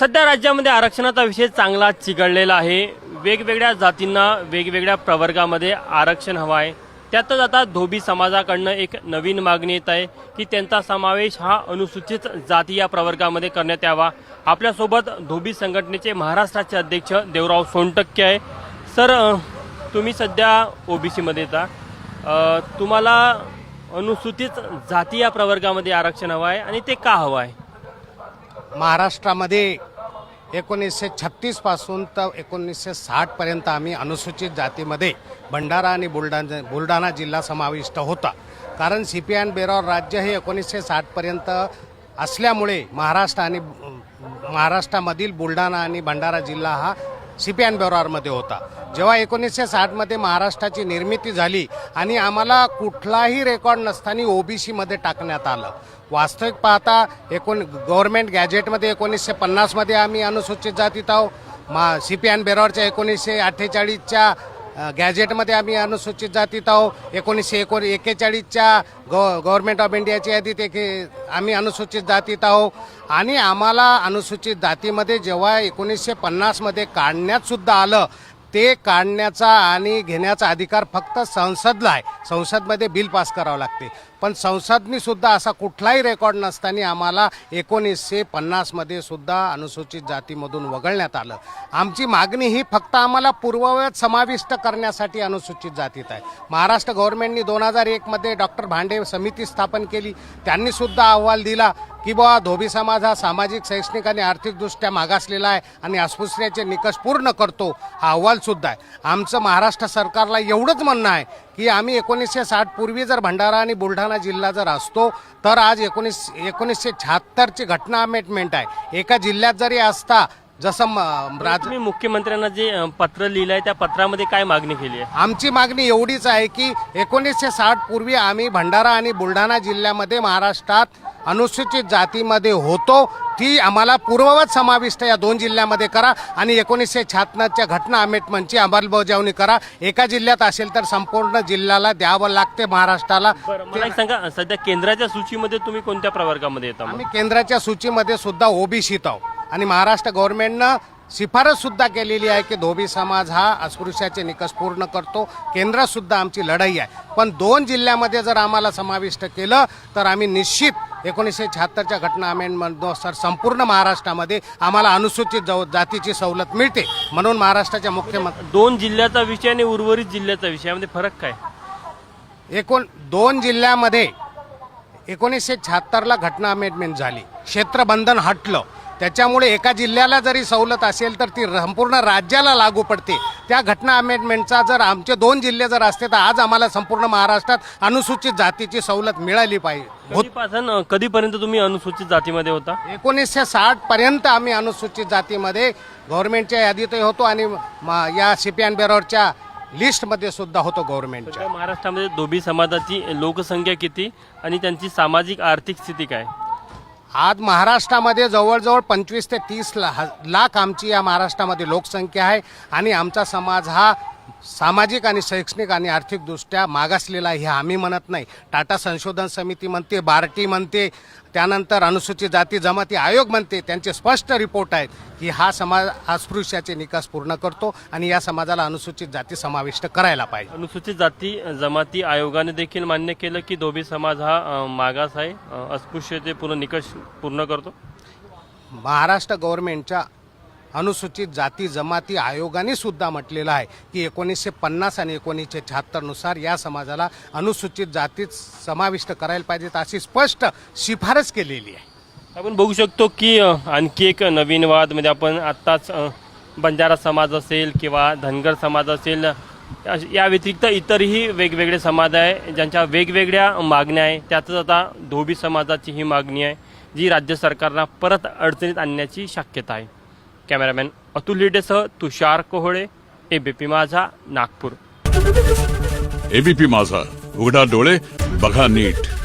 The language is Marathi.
सध्या राज्यामध्ये आरक्षणाचा विषय चांगला चिघळलेला आहे. वेगवेगळ्या जातींना वेगवेगळ्या प्रवर्गामध्ये आरक्षण हवं आहे त्यातच आता धोबी समाजाकडनं एक नवीन मागणी येत आहे की त्यांचा समावेश हा अनुसूचित जाती या प्रवर्गामध्ये करण्यात यावा. आपल्यासोबत धोबी संघटनेचे महाराष्ट्राचे अध्यक्ष देवराव सोनटक्के आहे. सर तुम्ही सध्या ओबीसीमध्ये येता. तुम्हाला अनुसूचित जाती या प्रवर्गामध्ये आरक्षण हवं आहे आणि ते का हवं आहे महाराष्ट्रामध्ये एकोणीसशे छत्तीसपासून तर एकोणीसशे साठ पर्यंत आम्ही अनुसूचित जातीमध्ये भंडारा आणि बुलढाणा बुलढाणा जिल्हा समाविष्ट होता. कारण सी पी अँड बेरॉर राज्य हे एकोणीसशे साठपर्यंत असल्यामुळे महाराष्ट्र आणि महाराष्ट्रामधील बुलढाणा आणि भंडारा जिल्हा हा सी पी अँड होता. जेव्हा एकोणीसशे साठमध्ये महाराष्ट्राची निर्मिती झाली आणि आम्हाला कुठलाही रेकॉर्ड नसताना ओबीसीमध्ये टाकण्यात आलं. वास्तविक पाहता एकोण गव्हर्नमेंट गॅजेटमध्ये एकोणीसशे पन्नासमध्ये आम्ही अनुसूचित जातीत आहोत. मा सी पी अँड बेरॉरच्या एकोणीसशे अठ्ठेचाळीसच्या गॅजेटमध्ये आम्ही अनुसूचित जातीत आहोत. एकोणीसशे एकोण एक्केचाळीसच्या गव गव्हर्नमेंट ऑफ इंडियाची यादीत एके आम्ही अनुसूचित जातीत आहोत. आणि आम्हाला अनुसूचित जातीमध्ये जेव्हा एकोणीसशे पन्नासमध्ये काढण्यातसुद्धा आलं ते काढण्याचा आणि घेण्याचा अधिकार फक्त संसदला आहे. संसदमध्ये बिल पास करावं लागते. पण संसदनी सुद्धा असा कुठलाही रेकॉर्ड नसताना आम्हाला एकोणीसशे पन्नासमध्ये सुद्धा अनुसूचित जातीमधून वगळण्यात आलं. आमची मागणी ही फक्त आम्हाला पूर्ववत समाविष्ट करण्यासाठी अनुसूचित जातीत आहे. महाराष्ट्र गव्हर्नमेंटनी दोन हजार एकमध्ये डॉक्टर भांडे समिती स्थापन केली. त्यांनीसुद्धा अहवाल दिला की बुवा धोबी समाज हा सामाजिक शैक्षणिक आणि आर्थिकदृष्ट्या मागासलेला आहे आणि अस्पृश्याचे निकष पूर्ण करतो हा अहवालसुद्धा आहे. आमचं महाराष्ट्र सरकारला एवढंच म्हणणं आहे की आम्ही एकोणीसशे साठ पूर्वी जर भंडारा आणि बुलढाणा जिल्हा जर असतो तर आज एकोणीस एकोणीसशे शहात्तरची घटना अमेंडमेंट आहे. एका जिल्ह्यात जरी असता जसं म- राज तुम्ही मुख्यमंत्र्यांना जे पत्र लिहिलं आहे त्या पत्रामध्ये काय मागणी केली आहे? आमची मागणी एवढीच आहे की एकोणीसशे साठ पूर्वी आम्ही भंडारा आणि बुलढाणा जिल्ह्यामध्ये महाराष्ट्रात अनुसूचित जातीमध्ये होतो ती आम्हाला पूर्ववत समाविष्ट या दोन जिल्ह्यामध्ये करा आणि एकोणीसशे शहात्तरच्या घटना अमेंडमेंटची अंमलबजावणी करा. एका जिल्ह्यात असेल तर संपूर्ण जिल्ह्याला द्यावं लागते महाराष्ट्राला. बरं मला एक सांगा सध्या केंद्राच्या सूचीमध्ये तुम्ही कोणत्या प्रवर्गामध्ये येता? आम्ही केंद्राच्या सूचीमध्ये सुद्धा ओबीसीत आहोत. आणि महाराष्ट्र गव्हर्नमेंटनं शिफारस सुद्धा केलेली आहे की धोबी समाज हा अस्पृश्याचे निकष पूर्ण करतो. केंद्रात सुद्धा आमची लढाई आहे. पण दोन जिल्ह्यामध्ये जर आम्हाला समाविष्ट केलं तर आम्ही निश्चित एकोणीसशे शहात्तरच्या घटना अमेंडमेंटनुसार संपूर्ण महाराष्ट्रामध्ये आम्हाला अनुसूचित जाव- जातीची सवलत मिळते. म्हणून महाराष्ट्राच्या मुख्यमंत्री दोन जिल्ह्याचा विषय आणि उर्वरित जिल्ह्याचा विषय यामध्ये फरक काय? एकूण दोन जिल्ह्यामध्ये एकोणीसशे शहात्तरला घटना अमेंडमेंट झाली. क्षेत्रबंधन हटलं. त्याच्यामुळे एका जिल्ह्याला जरी सवलत असेल तर ती संपूर्ण राज्याला लागू पडते. त्या घटना अमेंडमेंटचा जर आमचे दोन जिल्हे जर असते तर आज आम्हाला संपूर्ण महाराष्ट्रात अनुसूचित जातीची सवलत मिळाली पाहिजे. कधीपासून कधीपर्यंत तुम्ही अनुसूचित जातीमध्ये होता? एकोणीसशे साठ पर्यंत आम्ही अनुसूचित जातीमध्ये गव्हर्नमेंटच्या यादीतही होतो आणि या सी पी अँड बेरोरच्या लिस्टमध्ये सुद्धा होतो गव्हर्नमेंटच्या. महाराष्ट्रामध्ये धोबी समाजाची लोकसंख्या किती आणि त्यांची सामाजिक आर्थिक स्थिती काय? आज महाराष्ट्रामध्ये जवळजवळ पंचवीस ते तीस ला लाख आमची या महाराष्ट्रामध्ये लोकसंख्या आहे आणि आमचा समाज हा सामाजिक आणि शैक्षणिक आणि आर्थिकदृष्ट्या मागासलेला आहे हे आम्ही म्हणत नाही. टाटा संशोधन समिती म्हणते बार्टी म्हणते त्यानंतर अनुसूचित जाती जमाती आयोग म्हणते त्यांचे स्पष्ट रिपोर्ट आहेत की हा समाज अस्पृश्याचे निकास पूर्ण करतो आणि या समाजाला अनुसूचित जाती समाविष्ट करायला पाहिजे. अनुसूचित जाती जमाती आयोगाने देखील मान्य केलं की धोबी समाज हा मागास आहे अस्पृश्यते पूर्ण निकष पूर्ण करतो. महाराष्ट्र गव्हर्नमेंटच्या अनुसूचित जाती जमाती आयोगाने सुद्धा म्हटलेलं आहे की एकोणीसशे पन्नास आणि एकोणीसशे शहात्तरनुसार या समाजाला अनुसूचित जातीत समाविष्ट करायला पाहिजेत अशी स्पष्ट शिफारस केलेली आहे. आपण बघू शकतो की आणखी एक नवीन वाद म्हणजे आपण आत्ताच बंजारा समाज असेल किंवा धनगर समाज असेल या व्यतिरिक्त इतरही वेगवेगळे समाज आहे ज्यांच्या वेगवेगळ्या मागण्या आहे. त्यातच आता धोबी समाजाची ही मागणी आहे जी राज्य सरकारला परत अडचणीत आणण्याची शक्यता आहे. कॅमेरामॅन अतुल हिडेसह तुषार कोहळे एबीपी माझा नागपूर. एबीपी माझा. उघडा डोळे बघा नीट.